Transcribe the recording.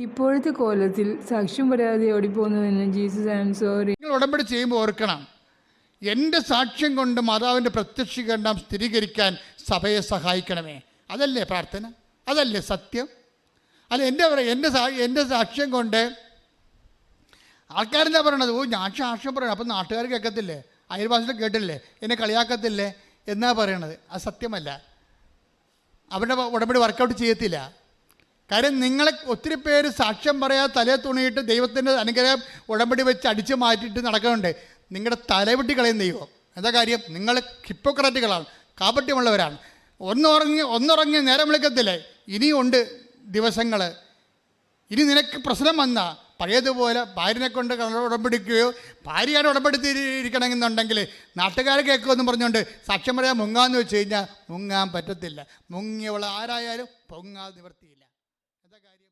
ഇപ്പോഴത്തെ കോലത്തിൽ സാക്ഷ്യം പറയാതെ ഓടിപ്പോകുന്നതിന് ജീസസ് ആൻഡ് സോറി. നിങ്ങൾ ഉടമ്പടി ചെയ്യുമ്പോൾ ഓർക്കണം എന്റെ സാക്ഷ്യം കൊണ്ട് മാതാവിന്റെ പ്രത്യക്ഷീകരണം സ്ഥിരീകരിക്കാൻ സഭയെ സഹായിക്കണമേ. അതല്ലേ പ്രാർത്ഥന? അതല്ലേ സത്യം? അല്ല എന്റെ എന്റെ എന്റെ സാക്ഷ്യം കൊണ്ട് ആൾക്കാരെന്താ പറയണത്? ഓ ഞാൻ സാക്ഷ്യം പറയണം അപ്പം നാട്ടുകാർ കേൾക്കത്തില്ലേ? അയൽവാസികൾ കേട്ടില്ലേ? എന്നെ കളിയാക്കത്തില്ലേ? എന്നാ പറയണത്? അത് സത്യമല്ല. അവരുടെ ഉടമ്പടി വർക്കൗട്ട് ചെയ്യത്തില്ല. കാര്യം നിങ്ങളെ ഒത്തിരി പേര് സാക്ഷ്യം പറയാ തലയെ തുണിയിട്ട് ദൈവത്തിന്റെ അനുഗ്രഹം ഉടമ്പടി വെച്ച് അടിച്ചു മാറ്റിയിട്ട് നടക്കുന്നുണ്ട്. നിങ്ങളുടെ തലവെട്ടി കളയും ദൈവം. എന്താ കാര്യം? നിങ്ങൾ ഹിപ്പോക്രാറ്റുകളാണ് കാപട്യമുള്ളവരാണ്. ഒന്നുറങ്ങി ഒന്നുറങ്ങി നേരം വിളിക്കത്തില്ലേ? ഇനിയുണ്ട് ദിവസങ്ങൾ ഇനി നിനക്ക് പ്രശ്നം വന്ന പഴയതുപോലെ ഭാര്യനെ കൊണ്ട് ഉടമ്പടിക്കുകയോ ഭാര്യയാണ് ഉടമ്പടിത്തിരിക്കണമെന്നുണ്ടെങ്കിൽ നാട്ടുകാർ കേൾക്കുമെന്ന് പറഞ്ഞുകൊണ്ട് സാക്ഷ്യം പറയാൻ മുങ്ങാന്ന് വെച്ച് കഴിഞ്ഞാൽ മുങ്ങാൻ പറ്റത്തില്ല. മുങ്ങിയവൾ ആരായാലും പൊങ്ങാതെ നിവർത്തിയില്ല. എന്താ കാര്യം?